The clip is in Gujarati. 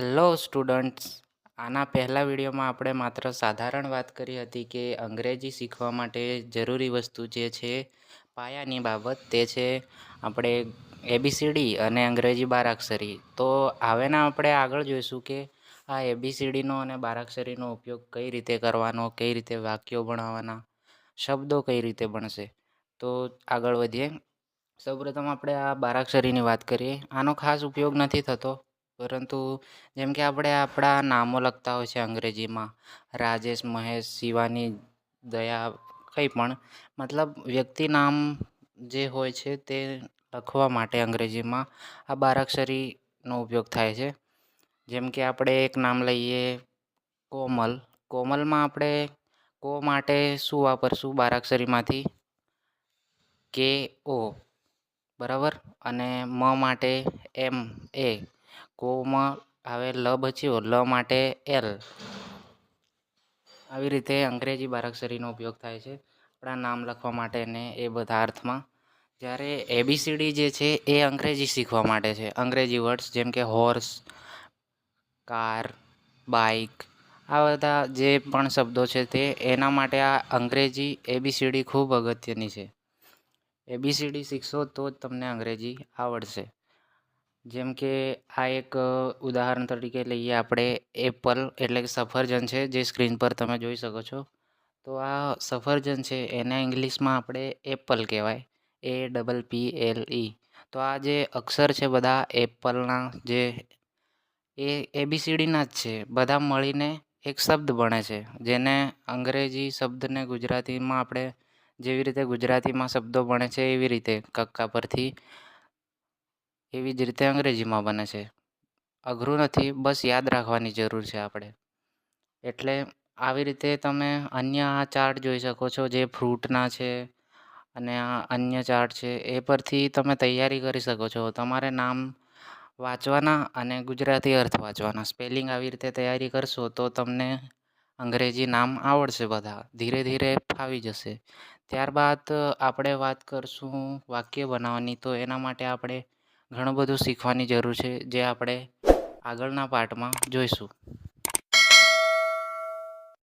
હેલો સ્ટુડન્ટ્સ આના પહેલાં વિડીયોમાં આપણે માત્ર સાધારણ વાત કરી હતી કે અંગ્રેજી શીખવા માટે જરૂરી વસ્તુ જે છે, પાયાની બાબત તે છે આપણે એબીસીડી અને અંગ્રેજી બારાક્ષરી. તો હવેના આપણે આગળ જોઈશું કે આ એબીસીડીનો અને બારાક્ષરીનો ઉપયોગ કઈ રીતે કરવાનો, કઈ રીતે વાક્યો બનાવવાના શબ્દો કઈ રીતે બનશે તો આગળ વધીએ. સૌપ્રથમ આપણે આ બારાક્ષરીની વાત કરીએ. આનો ખાસ ઉપયોગ નથી થતો. પરંતુ જેમ કે આપણે આપણા નામો લખતા હોય છે અંગ્રેજીમાં, રાજેશ, મહેશ, શિવાની દયા કંઈ પણ, મતલબ વ્યક્તિ નામ જે હોય છે તે લખવા માટે અંગ્રેજીમાં આ બારાક્ષરીનો ઉપયોગ થાય છે. જેમ કે આપણે એક નામ લઈએ કોમલ. કોમલમાં આપણે કો માટે શું વાપરશું? બારાક્ષરીમાંથી કે ઓ. બરાબર? અને મ માટે એમ, એ. કોમાં હવે લ બચ્યો, લ માટે એલ. આવી રીતે અંગ્રેજી બારાક્ષરીનો ઉપયોગ થાય છે. આપણા નામ લખવા માટે ને એ બધા અર્થમાં. જ્યારે એબીસીડી જે છે એ અંગ્રેજી શીખવા માટે છે. અંગ્રેજી વર્ડ્સ જેમ કે હોર્સ કાર બાઇક આ બધા જે પણ શબ્દો છે તે એના માટે આ અંગ્રેજી એબીસીડી ખૂબ અગત્યની છે. એબીસીડી શીખશો તો જ તમને અંગ્રેજી આવડશે. જેમ કે આ એક ઉદાહરણ તરીકે લઈએ આપણે એપલ એટલે કે સફરજન છે, જે સ્ક્રીન પર તમે જોઈ શકો છો. તો આ સફરજન છે, એને ઇંગ્લિશમાં આપણે એપલ કહેવાય. એ ડબલ પી એલ ઈ તો આ જે અક્ષર છે બધા એપલના જે, એ એબીસીડીના જ છે. બધા મળીને એક શબ્દ બને છે, જેને અંગ્રેજી શબ્દને ગુજરાતીમાં આપણે જેવી રીતે ગુજરાતીમાં શબ્દો બને છે, એવી રીતે કક્કા પરથી એવી જ રીતે અંગ્રેજીમાં બને છે. અઘરું નથી, બસ યાદ રાખવાની જરૂર છે આપણે. એટલે આવી રીતે તમે અન્ય આ ચાર્ટ જોઈ શકો છો જે ફ્રૂટના છે અને આ અન્ય ચાર્ટ છે, એ પરથી તમે તૈયારી કરી શકો છો. તમારે નામ વાંચવાના અને ગુજરાતી અર્થ વાંચવાના. સ્પેલિંગ આવી રીતે તૈયારી કરશો તો તમને અંગ્રેજી નામ આવડશે બધા. ધીરે ધીરે ફાવી જશે. ત્યારબાદ આપણે વાત કરશું વાક્ય બનાવવાની. તો એના માટે આપણે ઘણું બધું શીખવાની જરૂર છે જે આપણે આગળના પાર્ટમાં જોઈશું.